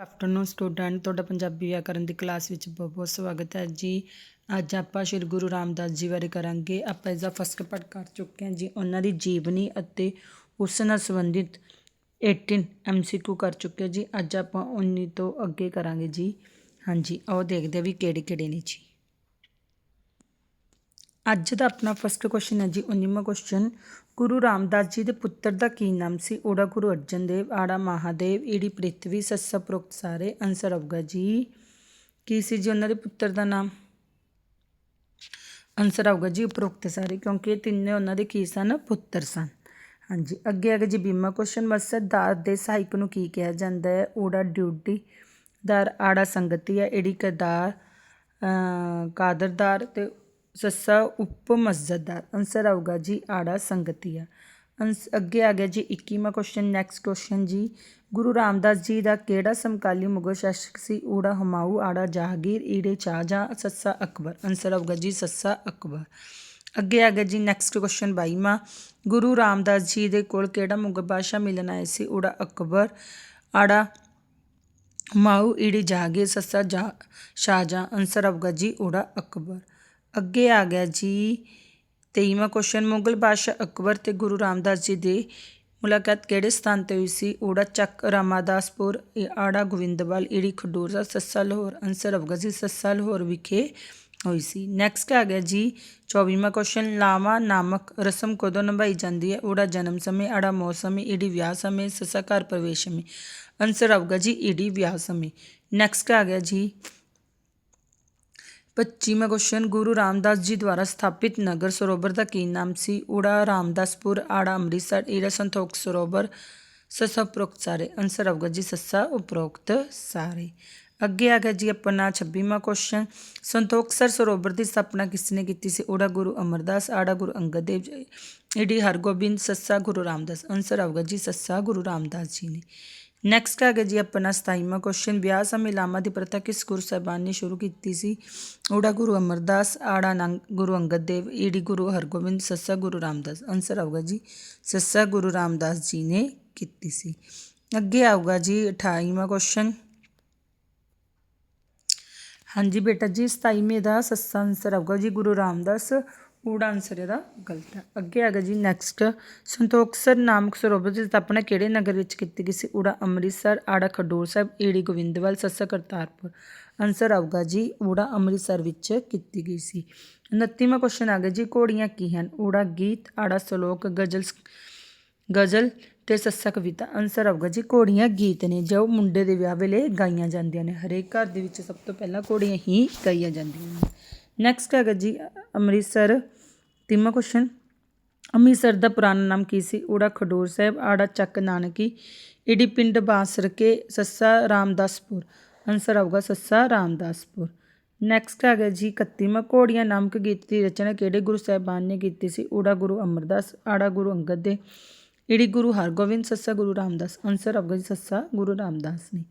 Afternoon student ਤੁਹਾਡਾ ਪੰਜਾਬੀ ਵਿਆਕਰਨ ਦੀ class ਵਿੱਚ ਬਹੁਤ ਬਹੁਤ ਸਵਾਗਤ ਹੈ ਜੀ। ਅੱਜ ਆਪਾਂ ਸ਼੍ਰੀ ਗੁਰੂ ਰਾਮਦਾਸ ਜੀ ਬਾਰੇ ਕਰਾਂਗੇ। ਆਪਾਂ ਇਸ ਦਾ ਫਸਟ ਪਾਰਟ ਕਰ ਚੁੱਕੇ ਹਾਂ ਜੀ। ਉਹਨਾਂ ਦੀ ਜੀਵਨੀ ਅਤੇ ਉਸ ਨਾਲ ਸੰਬੰਧਿਤ 18 ਐਮਸੀਕਿਊ ਕਰ ਚੁੱਕੇ ਜੀ। ਅੱਜ ਆਪਾਂ 19 ਤੋਂ ਅੱਗੇ ਕਰਾਂਗੇ ਜੀ। ਹਾਂਜੀ, ਆਓ ਦੇਖਦੇ ਹਾਂ ਵੀ ਕਿਹੜੇ ਕਿਹੜੇ ਨੇ ਜੀ। ਅੱਜ ਦਾ ਆਪਣਾ ਫਸਟ ਕੁਐਸਚਨ ਹੈ ਜੀ 19ਵਾਂ ਕੁਐਸਚਨ ਗੁਰੂ ਰਾਮਦਾਸ ਜੀ ਦੇ ਪੁੱਤਰ ਦਾ ਕੀ ਨਾਮ ਸੀ? ਓੜਾ ਗੁਰੂ ਅਰਜਨ ਦੇਵ, ਆੜਾ ਮਹਾਦੇਵ, ਈੜੀ ਪ੍ਰਿਥਵੀ, ਸੱਸਾ ਪ੍ਰੋਕਤ ਸਾਰੇ ਆਨਸਰ ਆਊਗਾ ਜੀ। ਕੀ ਸੀ ਜੀ ਉਹਨਾਂ ਦੇ ਪੁੱਤਰ ਦਾ ਨਾਮ? ਆਨਸਰ ਆਊਗਾ ਜੀ ਉਪਰੋਕਤ ਸਾਰੇ, ਕਿਉਂਕਿ ਇਹ ਤਿੰਨੇ ਉਹਨਾਂ ਦੇ ਕੀ ਸਨ? ਪੁੱਤਰ ਸਨ। ਹਾਂਜੀ, ਅੱਗੇ ਅੱਗੇ ਜੀ ਬੀਮਾ ਕੁਐਸਚਨ ਮਸਜਦਾਰ ਦੇ ਸਹਾਇਕ ਨੂੰ ਕੀ ਕਿਹਾ ਜਾਂਦਾ ਹੈ? ਓੜਾ ਡਿਊਟੀ ਦਾਰ ਆੜਾ ਸੰਗਤੀ ਹੈ, ਈੜੀ ਕਦਾਰ ਕਾਦਰਦਾਰ ਤੇ ਸੱਸਾ ਉਪ ਮਸਜਦਦਾਰ ਆਨਸਰ ਆਊਗਾ ਜੀ ਆੜਾ ਸੰਗਤੀਆ ਅੰਸ ਅੱਗੇ ਆ ਗਿਆ ਜੀ 21ਵਾਂ ਕੁਐਸਚਨ ਨੈਕਸਟ ਕੁਐਸਚਨ ਜੀ। ਗੁਰੂ ਰਾਮਦਾਸ ਜੀ ਦਾ ਕਿਹੜਾ ਸਮਕਾਲੀ ਮੁਗਲ ਸ਼ਾਸਕ ਸੀ? ਊੜਾ, ਹਮਾਊ, ਆੜਾ, ਜਹਾਂਗੀਰ, ਈੜੇ ਸ਼ਾਹਜਹਾਂ ਸੱਸਾ ਅਕਬਰ? ਆਨਸਰ ਆਊਗਾ ਜੀ ਸੱਸਾ ਅਕਬਰ। ਅੱਗੇ ਆ ਗਿਆ ਜੀ ਨੈਕਸਟ ਕੁਐਸਚਨ 22ਵਾਂ ਗੁਰੂ ਰਾਮਦਾਸ ਜੀ ਦੇ ਕੋਲ ਕਿਹੜਾ ਮੁਗਲ ਬਾਦਸ਼ਾਹ ਮਿਲਣ ਆਏ ਸੀ? ਊੜਾ, ਅਕਬਰ, ਆੜਾ ਮਾਊ ਈੜੇ, ਜਹਾਂਗੀਰ, ਸੱਸਾ ਜਾ ਸ਼ਾਹਜਹਾਂ ਆਨਸਰ ਆਊਗਾ ਜੀ ਊੜਾ, ਅਕਬਰ। ਅੱਗੇ ਆ ਗਿਆ ਜੀ। 23ਵਾਂ ਕੁਐਸਚਨ ਮੁਗਲ ਬਾਦਸ਼ਾਹ ਅਕਬਰ ਤੇ ਗੁਰੂ ਰਾਮਦਾਸ ਜੀ ਦੀ ਮੁਲਾਕਾਤ ਕਿਹੜੇ ਸਥਾਨ ਤੇ ਹੋਈ ਸੀ? ਓੜਾ ਚੱਕ, ਰਾਮਾਦਾਸਪੁਰ ਆੜਾ, ਗੋਵਿੰਦਵਾਲ, ਈੜੀ, ਖਡੂਰ ਦਾ ਸੱਸਾ, ਲਾਹੌਰ ਆਨਸਰ ਆਊਗਾ ਜੀ ਸੱਸਾ, ਲਾਹੌਰ ਵਿਖੇ ਹੋਈ ਸੀ। ਨੈਕਸਟ ਆ ਗਿਆ ਜੀ 24ਵਾਂ ਕੁਐਸਚਨ ਲਾਵਾ ਨਾਮਕ ਰਸਮ ਕਦੋਂ ਨਿਭਾਈ ਜਾਂਦੀ ਹੈ? ਊੜਾ ਜਨਮ ਸਮੇਂ, ਆੜਾ ਮੌਤ ਸਮੇਂ, ਈੜੀ ਵਿਆਹ ਸਮੇਂ, ਸੱਸਾ ਘਰ ਪ੍ਰਵੇਸ਼ ਸਮੇਂ ਆਨਸਰ ਆਊਗਾ ਜੀ ਈੜੀ ਵਿਆਹ ਸਮੇਂ। ਨੈਕਸਟ ਆ ਗਿਆ ਜੀ 25ਵਾਂ ਕੁਐਸਚਨ ਗੁਰੂ ਰਾਮਦਾਸ ਜੀ ਦੁਆਰਾ ਸਥਾਪਿਤ ਨਗਰ ਸਰੋਵਰ ਦਾ ਕੀ ਨਾਮ ਸੀ? ਊੜਾ ਰਾਮਦਾਸਪੁਰ, ਆੜਾ, ਅੰਮ੍ਰਿਤਸਰ ਈੜਾ ਸੰਤੋਖ ਸਰੋਵਰ, ਸੱਸਾ ਉਪਰੋਕਤ ਸਾਰੇ। ਆਨਸਰ ਆਊਗਾ ਜੀ ਸੱਸਾ ਉਪਰੋਕਤ ਸਾਰੇ। ਅੱਗੇ ਆ ਗਿਆ ਜੀ ਆਪਣਾ 26ਵਾਂ ਕੁਐਸਚਨ ਸੰਤੋਖਸਰ ਸਰੋਵਰ ਦੀ ਸਥਾਪਨਾ ਕਿਸ ਨੇ ਕੀਤੀ ਸੀ? ਓੜਾ ਗੁਰੂ ਅਮਰਦਾਸ, ਆੜਾ, ਗੁਰੂ ਅੰਗਦ ਦੇਵ ਜੀ ਈੜੀ ਹਰਗੋਬਿੰਦ, ਸੱਸਾ ਗੁਰੂ ਰਾਮਦਾਸ। ਆਨਸਰ ਆਊਗਾ ਜੀ ਸੱਸਾ ਗੁਰੂ ਰਾਮਦਾਸ ਜੀ ਨੇ। ਨੈਕਸਟ ਆ ਗਿਆ ਜੀ ਆਪਣਾ 27ਵਾਂ ਕੁਐਸਚਨ ਵਿਆਹ ਸਮੇਂ ਲਾਮਾ ਦੀ ਪ੍ਰਥਾ ਕਿਸ ਗੁਰੂ ਸਾਹਿਬਾਨ ਨੇ ਸ਼ੁਰੂ ਕੀਤੀ ਸੀ? ਓੜਾ ਗੁਰੂ ਅਮਰਦਾਸ, ਆੜਾ ਨੰਗ ਗੁਰੂ ਅੰਗਦ ਦੇਵ, ਈੜੀ ਗੁਰੂ ਹਰਗੋਬਿੰਦ, ਸੱਸਾ ਗੁਰੂ ਰਾਮਦਾਸ ਆਨਸਰ ਆਊਗਾ ਜੀ। ਸੱਸਾ ਗੁਰੂ ਰਾਮਦਾਸ ਜੀ ਨੇ ਕੀਤੀ ਸੀ। ਅੱਗੇ ਆਊਗਾ ਜੀ 28ਵਾਂ ਕੁਐਸਚਨ ਹਾਂਜੀ ਬੇਟਾ ਜੀ 27ਵੇਂ ਦਾ ਸੱਸਾ ਆਨਸਰ ਆਊਗਾ ਜੀ ਗੁਰੂ ਰਾਮਦਾਸ। ਊੜਾ ਆਨਸਰ ਇਹਦਾ ਗਲਤ ਹੈ ਅੱਗੇ ਆ ਗਿਆ ਜੀ ਨੈਕਸਟ ਸੰਤੋਖਸਰ ਨਾਮਕ ਸਰੋਵਰ ਦੀ ਸਥਾਪਨਾ ਕਿਹੜੇ ਨਗਰ ਵਿੱਚ ਕੀਤੀ ਗਈ ਸੀ ਊੜਾ ਅੰਮ੍ਰਿਤਸਰ ਆੜਾ ਖਡੂਰ ਸਾਹਿਬ ਈੜੀ ਗੋਬਿੰਦਵਾਲ ਸੱਸਾ ਕਰਤਾਰਪੁਰ ਆਨਸਰ ਆਊਗਾ ਜੀ ਊੜਾ ਅੰਮ੍ਰਿਤਸਰ ਵਿੱਚ ਕੀਤੀ ਗਈ ਸੀ 29ਵਾਂ ਕੁਐਸਚਨ ਆ ਗਿਆ ਜੀ ਘੋੜੀਆਂ ਕੀ ਹਨ ਊੜਾ ਗੀਤ ਆੜਾ ਸ਼ਲੋਕ ਗਜ਼ਲ ਗਜ਼ਲ ਤੇ ਸੱਸਾ ਕਵਿਤਾ ਆਨਸਰ ਆਊਗਾ ਜੀ ਘੋੜੀਆਂ ਗੀਤ ਨੇ ਜੋ ਮੁੰਡੇ ਦੇ ਵਿਆਹ ਵੇਲੇ ਗਾਈਆਂ ਜਾਂਦੀਆਂ ਨੇ ਹਰੇਕ ਘਰ ਦੇ ਵਿੱਚ ਸਭ ਤੋਂ ਪਹਿਲਾਂ ਘੋੜੀਆਂ ਹੀ ਗਾਈਆਂ ਜਾਂਦੀਆਂ ਨੇ ਨੈਕਸਟ ਹੈਗਾ ਜੀ ਅੰਮ੍ਰਿਤਸਰ ਤੀਮਾ ਕੁਐਸਚਨ ਅੰਮ੍ਰਿਤਸਰ ਦਾ ਪੁਰਾਣਾ ਨਾਮ ਕੀ ਸੀ? ਊੜਾ ਖਡੂਰ ਸਾਹਿਬ, ਆੜਾ ਚੱਕ ਨਾਨਕੀ ਈੜੀ ਪਿੰਡ ਬਾਸਰਕੇ ਸੱਸਾ ਰਾਮਦਾਸਪੁਰ। ਆਨਸਰ ਆਊਗਾ ਸੱਸਾ ਰਾਮਦਾਸਪੁਰ। ਨੈਕਸਟ ਆ ਗਿਆ ਜੀ 31ਵਾਂ ਘੋੜੀਆਂ ਨਾਮਕ ਗੀਤ ਦੀ ਰਚਨਾ ਕਿਹੜੇ ਗੁਰੂ ਸਾਹਿਬਾਨ ਨੇ ਕੀਤੀ ਸੀ? ਊੜਾ ਗੁਰੂ ਅਮਰਦਾਸ, ਆੜਾ ਗੁਰੂ ਅੰਗਦ ਦੇ ਈੜੀ ਗੁਰੂ ਹਰਗੋਬਿੰਦ, ਸੱਸਾ ਗੁਰੂ ਰਾਮਦਾਸ। ਆਨਸਰ ਆਊਗਾ ਜੀ ਸੱਸਾ ਗੁਰੂ ਰਾਮਦਾਸ ਨੇ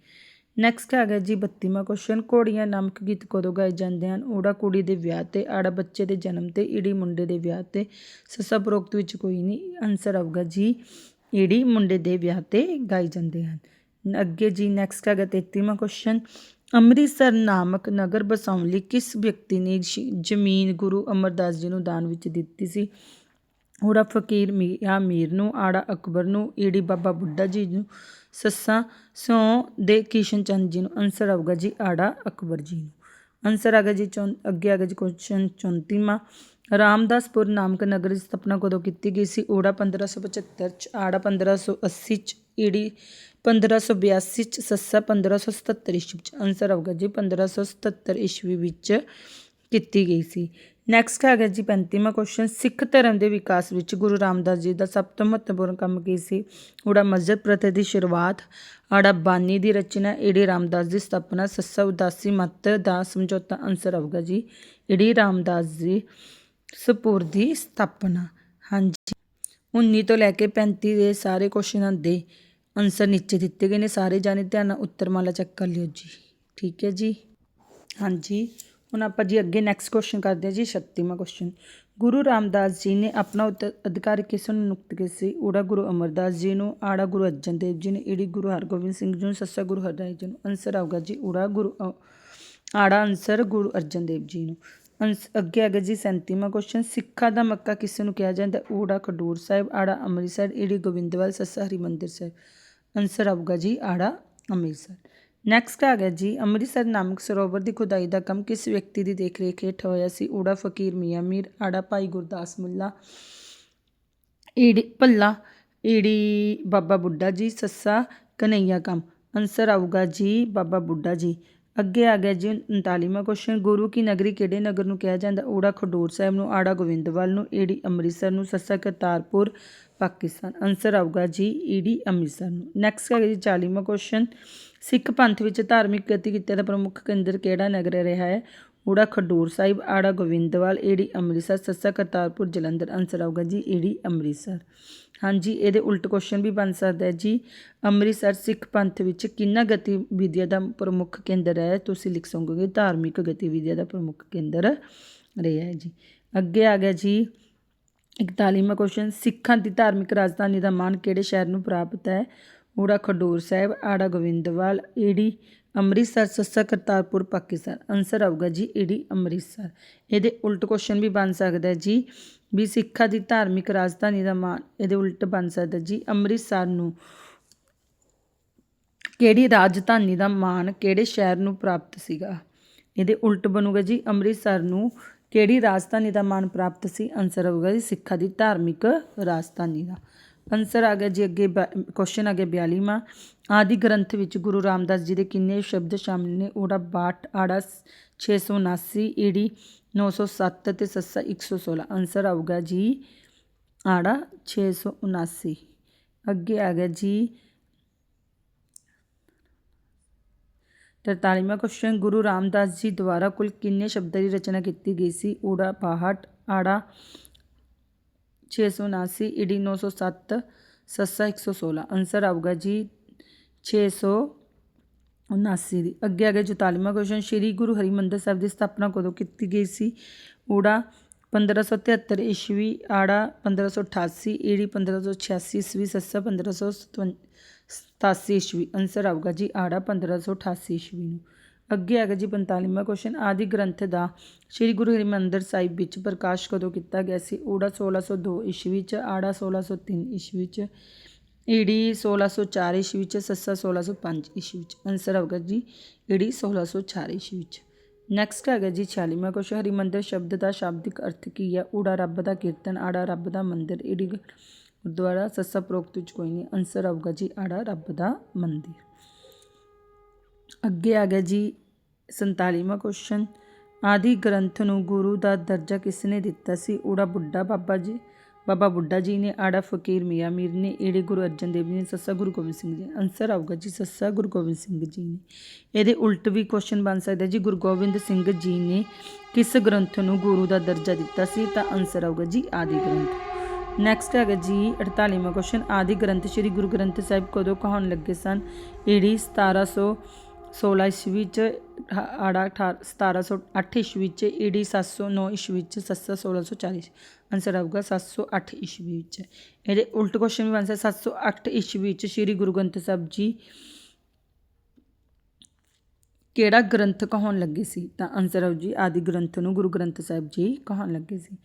ਨੈਕਸਟ ਆ ਗਿਆ ਜੀ 32ਵਾਂ ਕੁਐਸਚਨ ਘੋੜੀਆਂ ਨਾਮਕ ਗੀਤ ਕਦੋਂ ਗਾਏ ਜਾਂਦੇ ਹਨ? ਓੜਾ ਕੁੜੀ ਦੇ ਵਿਆਹ ਤੇ, ਆੜਾ ਬੱਚੇ ਦੇ ਜਨਮ ਤੇ, ਈੜੀ ਮੁੰਡੇ ਦੇ ਵਿਆਹ ਤੇ। ਸੱਸਾ ਪ੍ਰੋਕਤ ਵਿੱਚ ਕੋਈ ਨਹੀਂ। ਆਨਸਰ ਆਊਗਾ ਜੀ, ਈੜੀ ਮੁੰਡੇ ਦੇ ਵਿਆਹ ਤੇ ਗਾਏ ਜਾਂਦੇ ਹਨ। ਅੱਗੇ ਜੀ ਨੈਕਸਟ ਹੈਗਾ 33ਵਾਂ ਕੁਐਸਚਨ ਅੰਮ੍ਰਿਤਸਰ ਨਾਮਕ ਨਗਰ ਬਸਾਉਣ ਲਈ ਕਿਸ ਵਿਅਕਤੀ ਨੇ ਸ਼- ਜ਼ਮੀਨ ਗੁਰੂ ਅਮਰਦਾਸ ਜੀ ਨੂੰ ਦਾਨ ਵਿੱਚ ਦਿੱਤੀ ਸੀ? ਊੜਾ ਫਕੀਰ ਮੀਆਂ ਮੀਰ ਨੂੰ, ਆੜਾ ਅਕਬਰ ਨੂੰ, ਈੜੀ ਬਾਬਾ ਬੁੱਢਾ ਜੀ ਨੂੰ, ਸੱਸਾ ਸਿਉ ਦੇ ਕਿਸ਼ਨ ਚੰਦ ਜੀ ਨੂੰ ਆਨਸਰ ਆਊਗਾ ਜੀ ਆੜਾ ਅਕਬਰ ਜੀ ਨੂੰ। ਆਨਸਰ ਆ ਗਿਆ ਜੀ ਚੌਂ, ਅੱਗੇ ਆ ਗਿਆ ਜੀ ਕੁਐਸਚਨ 34ਵਾਂ ਰਾਮਦਾਸਪੁਰ ਨਾਮਕ ਨਗਰ ਦੀ ਸਥਾਪਨਾ ਕਦੋਂ ਕੀਤੀ ਗਈ ਸੀ? ਓੜਾ 1575 ਚ, ਆੜਾ 1580 ਚ, ਈੜੀ 1582 ਚ, ਸੱਸਾ 1577 ਈਸਵੀ ਚ। ਆਨਸਰ ਆਊਗਾ ਜੀ 1577 ਈਸਵੀ ਵਿੱਚ ਕੀਤੀ ਗਈ ਸੀ। ਨੈਕਸਟ ਹੈਗਾ ਜੀ 35ਵਾਂ ਕੁਐਸਚਨ ਸਿੱਖ ਧਰਮ ਦੇ ਵਿਕਾਸ ਵਿੱਚ ਗੁਰੂ ਰਾਮਦਾਸ ਜੀ ਦਾ ਸਭ ਤੋਂ ਮਹੱਤਵਪੂਰਨ ਕੰਮ ਕੀ ਸੀ? ਉੜਾ ਮਸਜਿਦ ਪ੍ਰਥਾ ਦੀ ਸ਼ੁਰੂਆਤ, ਆੜਾ ਬਾਨੀ ਦੀ ਰਚਨਾ, ਏੜੀ ਰਾਮਦਾਸ ਦੀ ਸਥਾਪਨਾ, ਸੱਸਾ ਉਦਾਸੀ ਮਤ ਦਾ ਸਮਝੌਤਾ ਆਨਸਰ ਆਊਗਾ ਜੀ। ਈੜੀ ਰਾਮਦਾਸ ਜੀ ਸਪੁਰਦੀ ਸਥਾਪਨਾ। ਹਾਂਜੀ। 19 ਤੋਂ ਲੈ ਕੇ 35 ਦੇ ਸਾਰੇ ਕੁਐਸਚਨਾਂ ਦੇ ਆਨਸਰ ਨੀਚੇ ਦਿੱਤੇ ਗਏ ਨੇ। ਸਾਰੇ ਜਾਣੇ ਧਿਆਨ ਨਾਲ ਉੱਤਰਮਾਲਾ ਚੈੱਕ ਕਰ ਲਿਓ ਜੀ। ਠੀਕ ਹੈ ਜੀ? ਹਾਂਜੀ। ਹੁਣ ਆਪਾਂ ਜੀ ਅੱਗੇ ਨੈਕਸਟ ਕੁਐਸਚਨ ਕਰਦੇ ਹਾਂ ਜੀ 36ਵਾਂ ਕੁਐਸਚਨ ਗੁਰੂ ਰਾਮਦਾਸ ਜੀ ਨੇ ਆਪਣਾ ਅਧਿਕਾਰ ਕਿਸ ਨੂੰ ਨਿਯੁਕਤ ਕੀਤਾ ਸੀ? ਊੜਾ ਗੁਰੂ ਅਮਰਦਾਸ ਜੀ ਨੂੰ, ਆੜਾ ਗੁਰੂ ਅਰਜਨ ਦੇਵ ਜੀ ਨੇ, ਈੜੀ ਗੁਰੂ ਹਰਗੋਬਿੰਦ ਸਿੰਘ ਜੀ ਨੂੰ, ਸੱਸਾ ਗੁਰੂ ਹਰਰਾਏ ਜੀ ਨੂੰ ਆਨਸਰ ਆਊਗਾ ਜੀ ਊੜਾ ਗੁਰੂ ਆੜਾ ਆਨਸਰ ਗੁਰੂ ਅਰਜਨ ਦੇਵ ਜੀ ਨੂੰ। ਅੰਸ, ਅੱਗੇ ਆ ਗਿਆ ਜੀ 37ਵਾਂ ਕੁਐਸਚਨ ਸਿੱਖਾਂ ਦਾ ਮੱਕਾ ਕਿਸ ਨੂੰ ਕਿਹਾ ਜਾਂਦਾ? ਊੜਾ ਖਡੂਰ ਸਾਹਿਬ, ਆੜਾ ਅੰਮ੍ਰਿਤਸਰ, ਈੜੀ ਗੋਬਿੰਦਵਾਲ, ਸੱਸਾ ਹਰਿਮੰਦਰ ਸਾਹਿਬ। ਆਨਸਰ ਆਊਗਾ ਜੀ ਆੜਾ ਅੰਮ੍ਰਿਤਸਰ। ਨੈਕਸਟ ਆ ਗਿਆ ਜੀ, ਅੰਮ੍ਰਿਤਸਰ ਨਾਮਕ ਸਰੋਵਰ ਦੀ ਖੁਦਾਈ ਦਾ ਕੰਮ ਕਿਸ ਵਿਅਕਤੀ ਦੀ ਦੇਖਰੇਖ ਹੇਠ ਹੋਇਆ ਸੀ? ਊੜਾ, ਫਕੀਰ, ਮੀਆਂ ਮੀਰ, ਆੜਾ, ਭਾਈ ਗੁਰਦਾਸ ਮੁੱਲਾ, ਈੜੀ, ਭੱਲਾ, ਈੜੀ, ਬਾਬਾ ਬੁੱਢਾ ਜੀ, ਸੱਸਾ, ਕਨਈਆ ਕੰਮ। ਆਨਸਰ ਆਊਗਾ ਜੀ, ਬਾਬਾ ਬੁੱਢਾ ਜੀ। ਅੱਗੇ ਆ ਗਿਆ ਜੀ 39ਵਾਂ ਕੁਐਸਚਨ ਗੁਰੂ ਕੀ ਨਗਰੀ ਕਿਹੜੇ ਨਗਰ ਨੂੰ ਕਿਹਾ ਜਾਂਦਾ? ਊੜਾ, ਖਡੂਰ ਸਾਹਿਬ ਨੂੰ, ਆੜਾ, ਗੋਬਿੰਦਵਾਲ ਨੂੰ, ਈੜੀ, ਅੰਮ੍ਰਿਤਸਰ ਨੂੰ, ਸੱਸਾ, ਕਰਤਾਰਪੁਰ, ਪਾਕਿਸਤਾਨ। ਆਨਸਰ ਆਊਗਾ ਜੀ, ਈੜੀ, ਅੰਮ੍ਰਿਤਸਰ ਨੂੰ। ਨੈਕਸਟ ਆ ਗਿਆ ਜੀ 40ਵਾਂ ਕੁਐਸਚਨ ਸਿੱਖ ਪੰਥ ਵਿੱਚ ਧਾਰਮਿਕ ਗਤੀਵਿਧੀਆਂ ਦਾ ਪ੍ਰਮੁੱਖ ਕੇਂਦਰ ਕਿਹੜਾ ਨਗਰ ਰਿਹਾ ਹੈ? ਊੜਾ ਖਡੂਰ ਸਾਹਿਬ, ਆੜਾ ਗੋਬਿੰਦਵਾਲ ਏੜੀ ਅੰਮ੍ਰਿਤਸਰ, ਸੱਸਾ ਕਰਤਾਰਪੁਰ, ਜਲੰਧਰ, ਆਨਸਰ ਆਊਗਾ ਜੀ ਏੜੀ ਅੰਮ੍ਰਿਤਸਰ। ਹਾਂਜੀ, ਇਹਦੇ ਉਲਟ ਕੁਐਸਚਨ ਵੀ ਬਣ ਸਕਦਾ ਹੈ ਜੀ। ਅੰਮ੍ਰਿਤਸਰ ਸਿੱਖ ਪੰਥ ਵਿੱਚ ਕਿੰਨਾ ਗਤੀਵਿਧੀਆਂ ਦਾ ਪ੍ਰਮੁੱਖ ਕੇਂਦਰ ਹੈ? ਤੁਸੀਂ ਲਿਖ ਸਕੋਗੇ, ਧਾਰਮਿਕ ਗਤੀਵਿਧੀਆਂ ਦਾ ਪ੍ਰਮੁੱਖ ਕੇਂਦਰ ਰਿਹਾ ਹੈ ਜੀ। ਅੱਗੇ ਆ ਗਿਆ ਜੀ 41ਵਾਂ ਕੁਐਸਚਨ ਸਿੱਖਾਂ ਦੀ ਧਾਰਮਿਕ ਰਾਜਧਾਨੀ ਦਾ ਮਾਨ ਕਿਹੜੇ ਸ਼ਹਿਰ ਨੂੰ ਪ੍ਰਾਪਤ ਹੈ? ਊੜਾ ਖਡੂਰ ਸਾਹਿਬ, ਆੜਾ ਗੋਬਿੰਦਵਾਲ ਈੜੀ ਅੰਮ੍ਰਿਤਸਰ, ਸੱਸਾ ਕਰਤਾਰਪੁਰ, ਪਾਕਿਸਤਾਨ। ਆਨਸਰ ਆਊਗਾ ਜੀ ਈੜੀ ਅੰਮ੍ਰਿਤਸਰ। ਇਹਦੇ ਉਲਟ ਕੁਐਸਚਨ ਵੀ ਬਣ ਸਕਦਾ ਜੀ, ਵੀ ਸਿੱਖਾਂ ਦੀ ਧਾਰਮਿਕ ਰਾਜਧਾਨੀ ਦਾ ਮਾਨ ਇਹਦੇ ਉਲਟ ਬਣ ਸਕਦਾ ਜੀ। ਅੰਮ੍ਰਿਤਸਰ ਨੂੰ ਕਿਹੜੀ ਰਾਜਧਾਨੀ ਦਾ ਮਾਨ ਕਿਹੜੇ ਸ਼ਹਿਰ ਨੂੰ ਪ੍ਰਾਪਤ ਸੀਗਾ? ਇਹਦੇ ਉਲਟ ਬਣੂਗਾ ਜੀ, ਅੰਮ੍ਰਿਤਸਰ ਨੂੰ ਕਿਹੜੀ ਰਾਜਧਾਨੀ ਦਾ ਮਾਨ ਪ੍ਰਾਪਤ ਸੀ? ਆਨਸਰ ਆਊਗਾ ਜੀ ਸਿੱਖਾਂ ਦੀ ਧਾਰਮਿਕ ਰਾਜਧਾਨੀ ਦਾ। ਆਨਸਰ ਆ ਗਿਆ ਜੀ ਅੱਗੇ ਕੁਐਸਚਨ ਆ ਗਿਆ 42ਵਾਂ ਆਦਿ ਗ੍ਰੰਥ ਵਿੱਚ ਗੁਰੂ ਰਾਮਦਾਸ ਜੀ ਦੇ ਕਿੰਨੇ ਸ਼ਬਦ ਸ਼ਾਮਿਲ ਨੇ? ਉਹਦਾ 62 ਆੜਾ 679 ਈੜੀ 907 ਤੇ ਸੱਸਾ 116 ਆਨਸਰ ਆਊਗਾ ਜੀ ਆੜਾ 679 ਅੱਗੇ ਆ ਗਿਆ ਜੀ 43ਵਾਂ ਕੁਐਸਚਨ ਗੁਰੂ ਰਾਮਦਾਸ ਜੀ ਦੁਆਰਾ ਕੁੱਲ ਕਿੰਨੇ ਸ਼ਬਦਾਂ ਦੀ ਰਚਨਾ ਕੀਤੀ ਗਈ ਸੀ? ਊੜਾ 62 ਆੜਾ 679 ਈਡੀ 907 ਸੱਸਾ 116 ਆਨਸਰ ਆਊਗਾ ਜੀ 679 ਦੀ ਅੱਗੇ ਆ ਗਿਆ 44ਵਾਂ ਕੁਐਸਚਨ ਸ਼੍ਰੀ ਗੁਰੂ ਹਰਿਮੰਦਰ ਸਾਹਿਬ ਦੀ ਸਥਾਪਨਾ ਕਦੋਂ ਕੀਤੀ ਗਈ ਸੀ ਊੜਾ 1573 ਈਸਵੀ ਆੜਾ 1588 ਈੜੀ 1586 ਈਸਵੀ ਸੱਸਾ 1587 ਈਸਵੀ ਆਨਸਰ ਆਊਗਾ ਜੀ ਆੜਾ 1588 ਈਸਵੀ ਨੂੰ ਅੱਗੇ ਹੈਗਾ ਜੀ 45ਵਾਂ ਕੁਐਸਚਨ ਆਦਿ ਗ੍ਰੰਥ ਦਾ ਸ੍ਰੀ ਗੁਰੂ ਹਰਿਮੰਦਰ ਸਾਹਿਬ ਵਿੱਚ ਪ੍ਰਕਾਸ਼ ਕਦੋਂ ਕੀਤਾ ਗਿਆ ਸੀ? ਊੜਾ 1602 ਈਸਵੀ ਚ, ਆੜਾ 1603 ਈਸਵੀ ਚ, ਈੜੀ 1604 ਈਸਵੀ ਚ, ਸੱਸਾ 1605 ਈਸਵੀ ਚ। ਆਨਸਰ ਆਊਗਾ ਜੀ ਈੜੀ 1604 ਈਸਵੀ ਚ। ਨੈਕਸਟ ਹੈਗਾ ਜੀ 46ਵਾਂ ਕੁਐਸਚਨ ਹਰਿਮੰਦਰ ਸ਼ਬਦ ਦਾ ਸ਼ਾਬਦਿਕ ਅਰਥ ਕੀ ਹੈ? ਊੜਾ ਰੱਬ ਦਾ ਕੀਰਤਨ, ਆੜਾ ਰੱਬ ਦਾ ਮੰਦਿਰ, ਈੜੀ ਗੁਰਦੁਆਰਾ, ਸੱਸਾ ਪ੍ਰੋਕਤ ਵਿੱਚ ਕੋਈ ਨਹੀਂ। ਆਨਸਰ ਆਊਗਾ ਜੀ, ਆੜਾ ਰੱਬ ਦਾ ਮੰਦਿਰ। ਅੱਗੇ ਆ ਗਿਆ ਜੀ 47ਵਾਂ ਕੁਐਸਚਨ ਆਦਿ ਗ੍ਰੰਥ ਨੂੰ ਗੁਰੂ ਦਾ ਦਰਜਾ ਕਿਸ ਨੇ ਦਿੱਤਾ ਸੀ? ਉੜਾ ਬੁੱਢਾ ਬਾਬਾ ਜੀ, ਬਾਬਾ ਬੁੱਢਾ ਜੀ ਨੇ, ਆੜਾ ਫਕੀਰ ਮੀਆਂ ਮੀਰ ਨੇ, ਏੜੇ ਗੁਰੂ ਅਰਜਨ ਦੇਵ ਜੀ ਨੇ, ਸੱਸਾ ਗੁਰੂ ਗੋਬਿੰਦ ਸਿੰਘ ਜੀ ਆਨਸਰ ਆਊਗਾ ਜੀ ਸੱਸਾ ਗੁਰੂ ਗੋਬਿੰਦ ਸਿੰਘ ਜੀ ਨੇ। ਇਹਦੇ ਉਲਟ ਵੀ ਕੁਐਸਚਨ ਬਣ ਸਕਦਾ ਜੀ। ਗੁਰੂ ਗੋਬਿੰਦ ਸਿੰਘ ਜੀ ਨੇ ਕਿਸ ਗ੍ਰੰਥ ਨੂੰ ਗੁਰੂ ਦਾ ਦਰਜਾ ਦਿੱਤਾ ਸੀ? ਤਾਂ ਆਨਸਰ ਆਊਗਾ ਜੀ ਆਦਿ ਗ੍ਰੰਥ। ਨੈਕਸਟ ਹੈਗਾ ਜੀ 48ਵਾਂ ਕੁਐਸਚਨ ਆਦਿ ਗ੍ਰੰਥ, ਸ੍ਰੀ ਗੁਰੂ ਗ੍ਰੰਥ ਸਾਹਿਬ ਕਦੋਂ ਕਹਾਉਣ ਲੱਗੇ ਸਨ? ਏੜੀ 1700 16 ਈਸਵੀ ਚ 1708 ਈਸਵੀ ਚ ਈਡੀ 709 ਈਸਵੀ ਚ 1640 ਆਨਸਰ ਆਊਗਾ 708 ਈਸਵੀ ਵਿੱਚ ਇਹਦੇ ਉਲਟ ਕੁਐਸਚਨ ਵੀ ਬਣ ਸਕਦਾ 708 ਈਸਵੀ ਵਿੱਚ ਸ੍ਰੀ ਗੁਰੂ ਗ੍ਰੰਥ ਸਾਹਿਬ ਜੀ ਕਿਹੜਾ ਗ੍ਰੰਥ ਕਹਾਉਣ ਲੱਗੇ ਸੀ? ਤਾਂ ਆਨਸਰ ਆਉ ਜੀ, ਆਦਿ ਗ੍ਰੰਥ ਨੂੰ ਗੁਰੂ ਗ੍ਰੰਥ ਸਾਹਿਬ ਜੀ ਕਹਾਉਣ ਲੱਗੇ ਸੀ।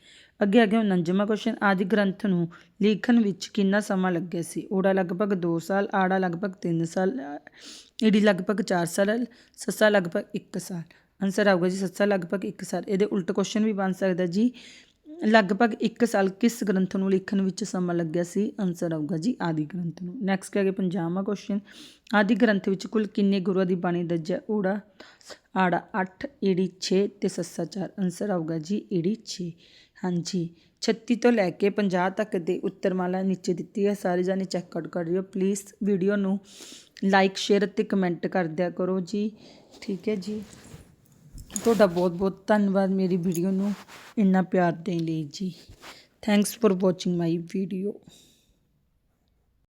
ਅੱਗੇ ਅੱਗੇ 49ਵਾਂ ਕੁਐਸਚਨ ਆਦਿ ਗ੍ਰੰਥ ਨੂੰ ਲਿਖਣ ਵਿੱਚ ਕਿੰਨਾ ਸਮਾਂ ਲੱਗਿਆ ਸੀ? ਓੜਾ ਲਗਭਗ 2 ਸਾਲ, ਆੜਾ ਲਗਭਗ 3 ਸਾਲ, ਈੜੀ ਲਗਭਗ 4 ਸਾਲ, ਸੱਸਾ ਲਗਭਗ 1 ਸਾਲ। ਆਨਸਰ ਆਊਗਾ ਜੀ, ਸੱਸਾ ਲਗਭਗ 1 ਸਾਲ। ਇਹਦੇ ਉਲਟ ਕੁਐਸਚਨ ਵੀ ਬਣ ਸਕਦਾ ਜੀ। ਲਗਭਗ 1 ਸਾਲ ਕਿਸ ਗ੍ਰੰਥ ਨੂੰ ਲਿਖਣ ਵਿੱਚ ਸਮਾਂ ਲੱਗਿਆ ਸੀ? ਆਨਸਰ ਆਊਗਾ ਜੀ ਆਦਿ ਗ੍ਰੰਥ ਨੂੰ। ਨੈਕਸਟ ਹੈਗੇ 50ਵਾਂ ਕੁਐਸਚਨ ਆਦਿ ਗ੍ਰੰਥ ਵਿੱਚ ਕੁੱਲ ਕਿੰਨੇ ਗੁਰੂਆਂ ਦੀ ਬਾਣੀ ਦਰਜ ਹੈ ਆੜਾ 8 ਈੜੀ 6 ਤੇ ਸੱਸਾ 4 ਆਨਸਰ ਆਊਗਾ ਜੀ ਏੜੀ 6 ਹਾਂਜੀ। 36 ਤੋਂ ਲੈ ਕੇ 50 ਤੱਕ ਦੇ ਉੱਤਰ ਮਾਲਾ ਨੀਚੇ ਦਿੱਤੀ ਹੈ। ਸਾਰੇ ਜਾਣੇ ਚੈੱਕ ਆਊਟ ਕਰ ਲਿਓ। ਪਲੀਜ਼ ਵੀਡੀਓ ਨੂੰ ਲਾਈਕ ਸ਼ੇਅਰ ਅਤੇ ਕਮੈਂਟ ਕਰ ਦਿਆ ਕਰੋ ਜੀ। ਠੀਕ ਹੈ ਜੀ। ਤੁਹਾਡਾ ਬਹੁਤ ਬਹੁਤ ਧੰਨਵਾਦ ਮੇਰੀ ਵੀਡੀਓ ਨੂੰ ਇੰਨਾ ਪਿਆਰ ਦੇਣ ਲਈ ਜੀ। Thanks for watching my video